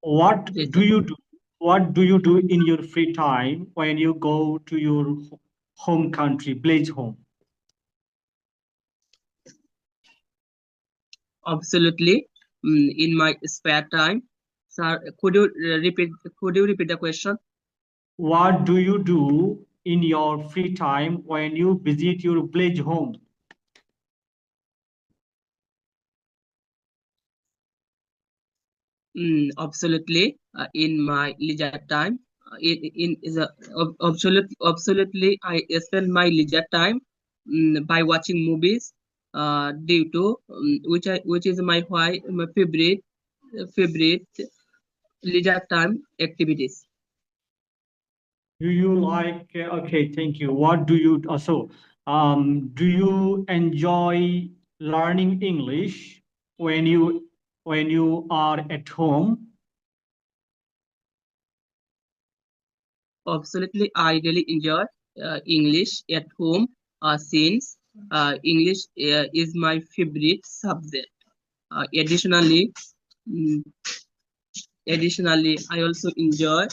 What do you do? What do you do in your free time when you go to your home country, village home? Absolutely. Mm, in my spare time. Sir, could you uh, repeat could you repeat the question? What do you do in your free time when you visit your village home? Mm, absolutely. Uh, in my leisure time, uh, in, in is a ab- absolute absolutely I spend my leisure time mm, by watching movies. Uh, due to um, which I which is my why my favorite favorite leisure time activities. Do you like, uh, okay, thank you. What do you, also, um, do you enjoy learning English when you, when you are at home? Absolutely, I really enjoy uh, English at home uh, since uh, English uh, is my favorite subject. Uh, additionally, mm, additionally, I also enjoy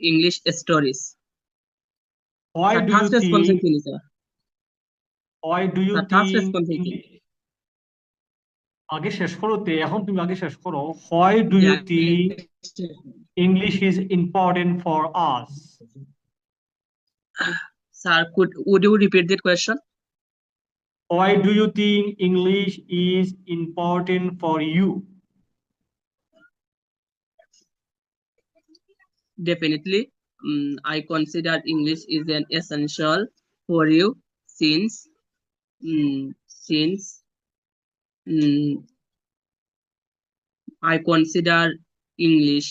English stories. Why do you think, why do you think response actually. English, আগে শেষ করো তে এখন তুমি আগে শেষ করো why do you Yeah. think English is important for us? Sir, could would you repeat that question? Why do you think English is important for you? Definitely, mm, I consider English is an essential for you since mm, since mm, I consider English.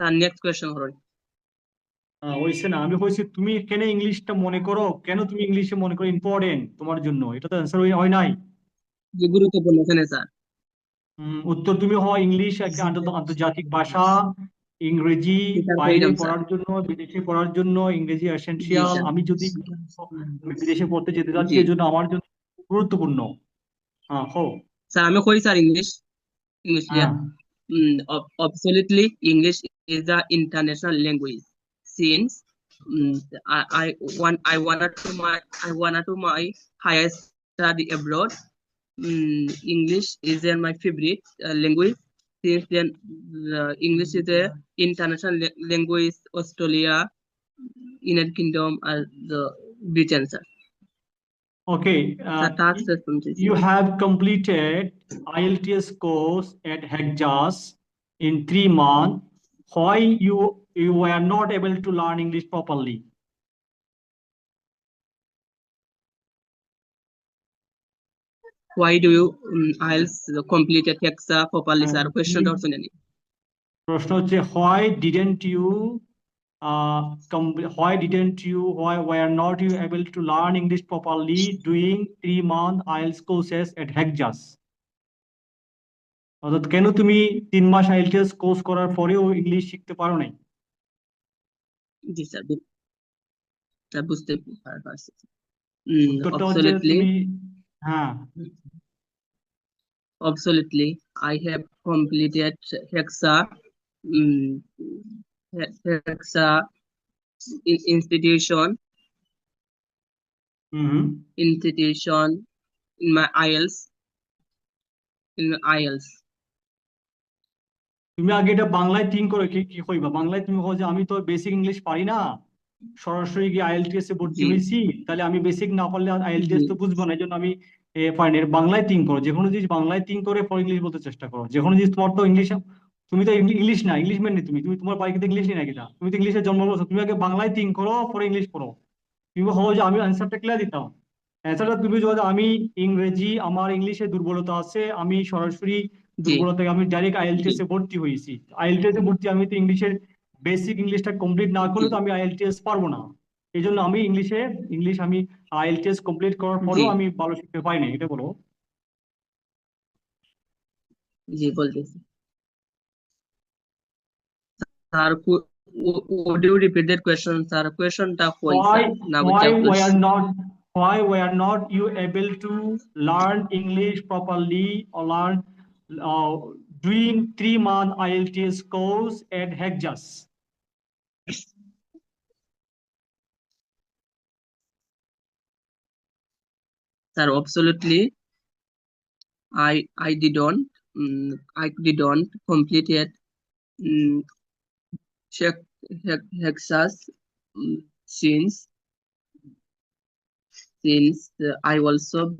তার next question ah, হয়েছে না আমি বলছি তুমি কেন ইংলিশটা মনে করো? কেন তুমি ইংলিশে মনে করো ইম্পর্টেন্ট তোমার জন্য? এটা তো অ্যান্সার হয় নাই। যে গুরুত্বপূর্ণ এখানে স্যার উত্তর তুমি হয় ইংলিশ একটা আন্ত- আন্তর্জাতিক ভাষা ইংরেজি বাইরে পড়ার জন্য বিদেশে পড়ার জন্য ইংরেজি এসেনশিয়াল আমি যদি বিদেশে পড়তে যেতে চাচ্ছি জি। এই জন্য আমার জন্য গুরুত্বপূর্ণ। Ah, how? Sir, I'm a sorry, sir, English. English, yeah. Mm, ob absolutely, English is the international language. Since mm, I, I want I wanted to my I wanted to my highest study abroad. Mm, English is then my favorite uh, language. Since then, English is the international la language. Australia, United Kingdom, and the Britain, sir. Okay Sir, task responsibility. you have completed IELTS course at Hegjas in three months. Why you you were not able to learn English properly? Why do you um, IELTS complete at Hexa properly, sir? Uh, Question you- or something? প্রশ্ন হচ্ছে why didn't you uh, com- why didn't you why were not you able to learn English properly doing three month IELTS courses at Hegjas? অর্থাৎ কেন তুমি তিন মাস IELTS course করার পরেও English শিখতে পারো নাই জি স্যার স্যার বুঝতে পার- পারছি Mm, উত্তরটা হচ্ছে absolutely তুমি হ্যাঁ absolutely I have completed Hexa mm, in- institution in my IELTS in my IELTS তুমি আগে এটা বাংলায় থিঙ্ক করো কি কি কইবা? বাংলায় তুমি কও যে আমি তো বেসিক ইংলিশ পারি না। সরাসরি গিয়ে আইএলটিএস এ ভর্তি। হয়েছি তাহলে আমি বেসিক না পারলে আইএলটিএস। তো বুঝব না এই জন্য আমি পারি না বাংলায় থিঙ্ক করো। যে কোনো জিনিস বাংলায় থিঙ্ক করে পরে ইংলিশ বলতে চেষ্টা করো। যে কোনো জিনিস তোমার তো ইংলিশ তুমি তো ইংলি- ইংলিশ না ইংলিশ ম্যান তুমি তুমি তোমার বাড়িতে ইংলিশ নেই নাকি তুমি তো ইংলিশে জন্ম করছ তুমি আগে বাংলায় থিঙ্ক করো পরে ইংলিশ পড়ো। তুমি হও যে আমি অ্যান্সারটা ক্লিয়ার দিতাম। অ্যান্সারটা তুমি যদি আমি ইংরেজি আমার ইংলিশে দুর্বলতা আছে আমি সরাসরি দুর্বলতা আমি ডাইরেক্ট আইএলটিএস এ ভর্তি হয়েছি। আইএলটিএস এ ভর্তি আমি তো ইংলিশের বেসিক ইংলিশটা কমপ্লিট না করলে তো আমি আইএলটিএস পারব না। এই জন্য আমি ইংলিশে ইংলিশ আমি আইএলটিএস কমপ্লিট করার পরেও আমি ভালো শিখতে পারি না এটা বলো। জি বলতেছি। Sir, would you repeat that question, sir? Question tough. Why, why were not why were not you able to learn English properly or learn uh, doing three month IELTS course at Hegjas? Sir, absolutely. I I didn't um, I didn't complete it um, since since I also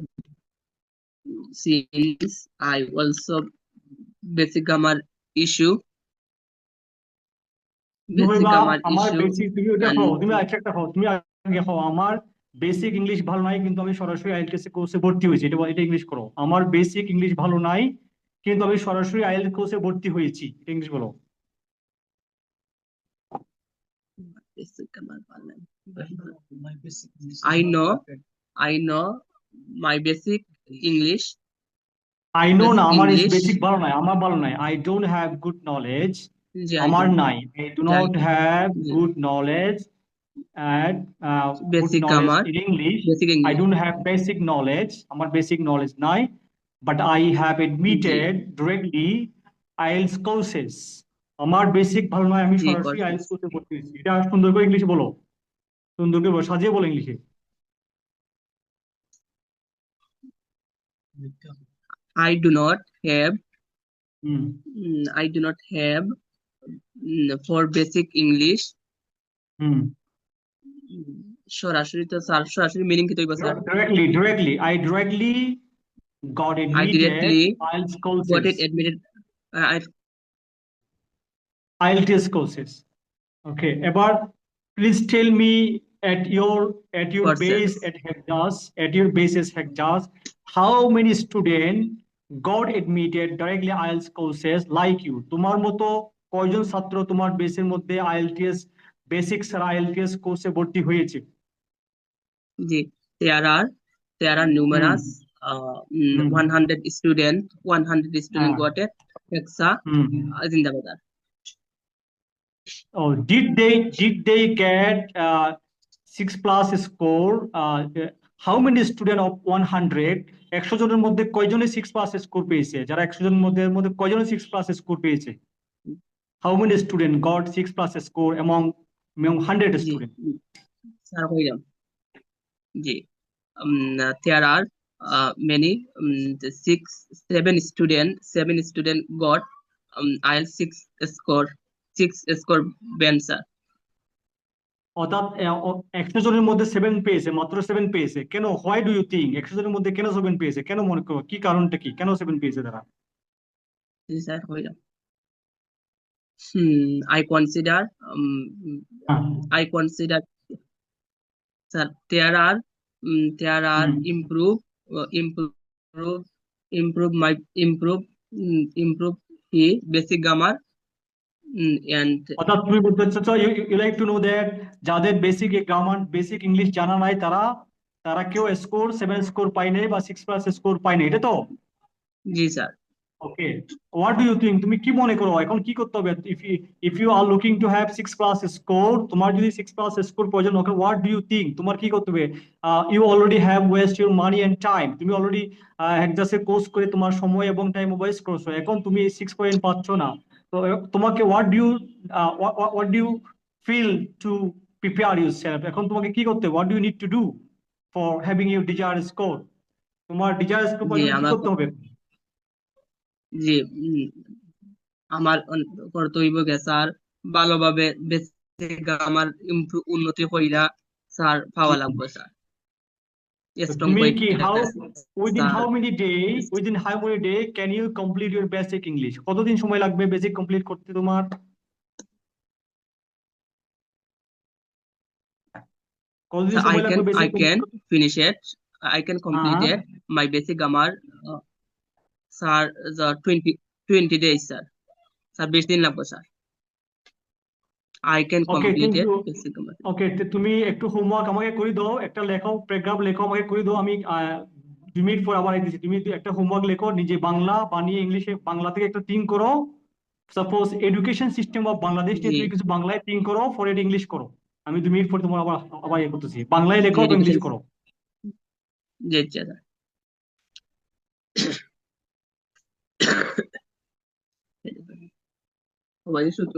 since I also basic grammar issue basic grammar আমার basic তুমি ওটা হও তুমি আরেকটা একটা হও তুমি আগে হও আমার বেসিক ইংলিশ ভালো নাই কিন্তু আমি সরাসরি আইএলটিএস কোর্সে ভর্তি হয়েছি এটা এটা ইংলিশ করো। আমার বেসিক ইংলিশ ভালো নাই কিন্তু আমি সরাসরি আইএলটিএস কোর্সে ভর্তি হয়েছি এটা ইংলিশ বলো। Basic grammar problem. My basic English I is not know perfect. I know my basic English I know না Basic আমার English. বেসিক ভালো নাই আমার ভালো নাই I don't have good knowledge যে I আমার don't- নাই আই ডু যে I not don't- have G. Good knowledge and uh, good Basic knowledge grammar, in English. basic I English. don't have basic knowledge. আমার basic knowledge নাই, but I have admitted directly IELTS courses. আমার basic ভালো নয় আমি সরাসরি. IELTS কোর্সে ভর্তি হয়েছি এটা সুন্দর করে ইংলিশে বলো সুন্দর করে সাজিয়ে বলো ইংলিশে I do not have mm, I do not have mm, for basic English mm, সরাসরি তো স্যার সরাসরি মিনিং কি তৈব sir directly directly I directly got admitted I directly IELTS got it admitted uh, I IELTS courses. Okay, এবার please tell me at your at your base at Hectas, at your bases Hectas, how many students got admitted directly IELTS courses like you? তোমার মতো কয়জন ছাত্র তোমার বেসের মধ্যে IELTS basic ছাড়া IELTS কোর্সে ভর্তি হয়েছে? জি there are there are numerous uh, mm, Hmm. 100 student 100 student Ah. got it Hexa Hmm. uh, জিন্দাবাদ Oh, did they did they get uh, six plus score? Uh, uh, how many student of 100 একশো জনের মধ্যে কয়জনে six plus score পেয়েছে যারা একশো জনের মধ্যে মধ্যে কয়জনে সিক্স প্লাস স্কোর পেয়েছে how many student got six plus score among among hundred student sir হইলাম জি um, uh, there are uh, many um, the six seven student seven student got um, IELTS six score six score band sir. অর্থাৎ একশো জনের মধ্যে seven পেয়েছে মাত্র seven পেয়েছে। কেন হোয়াই ডু ইউ থিঙ্ক একশো জনের মধ্যে কেন সেভেন পেয়েছে? কেন মনে করো? কি কারণটা কি? কেন সেভেন পেয়েছে তারা? জি স্যার I consider um, হ্যাঁ। I consider sir there are um, there are Hmm. improve uh, improve improve my and অর্থাৎ তুমি বলতে চাচ্ছ you like to know that যাদের বেসিক গ্রামার বেসিক ইংলিশ জানা নাই তারা তারা কেউ স্কোর সেভেন স্কোর পায় নাই বা সিক্স প্লাস স্কোর পায় নাই এটা তো? জি sir. Okay what do you think তুমি কি মনে করো? এখন কি করতে হবে? If you if you are looking to have six plus score তোমার যদি সিক্স প্লাস স্কোর প্রয়োজন okay what do you think তোমার কি করতে হবে? You already have waste your money and time তুমি অলরেডি একজাসে কোর্স করে তোমার সময় এবং টাইম ওয়েস্ট করছ। এখন তুমি সিক্স পয়েন্ট পাচ্ছ না। তোমাকে what do what do feel to prepare yourself এখন তোমাকে কি করতে what do need to do for having your desire score তোমার ডিজায়ার স্কোর করতে হবে? জি আমার অন- করতে হইব গে স্যার? ভালোভাবে বেসিক আমার ইমপ্রুভ উন্নতি হইলা স্যার পাওয়া লাগবে sir. Mickey how within how many day within how many you complete basic English কতদিন সময় লাগবে বেসিক কমপ্লিট করতে তোমার? I can I can complete it my basic grammar sir 20 দিন লাগবে sir I can okay complete it. কিন্তু grammar. Okay তুমি একটু হোমওয়ার্ক আমাকে করে দাও একটা লেখো প্যারাগ্রাফ লেখো আমাকে করে দাও আমি দুই মিনিট পর আবার দিচ্ছি তুমি একটা হোমওয়ার্ক লেখো নিজে বাংলা বানিয়ে ইংলিশে বাংলা থেকে একটা থিঙ্ক করো suppose education system of Bangladesh নিয়ে তুমি কিছু বাংলায় থিঙ্ক করো ফর এট ইংলিশ করো। আমি দুই মিনিট পর তোমার আবার আবার ইয়ে করতেছি। বাংলায় লেখো জি ইংলিশ করো। জি জি, sir. সবাই সূত্র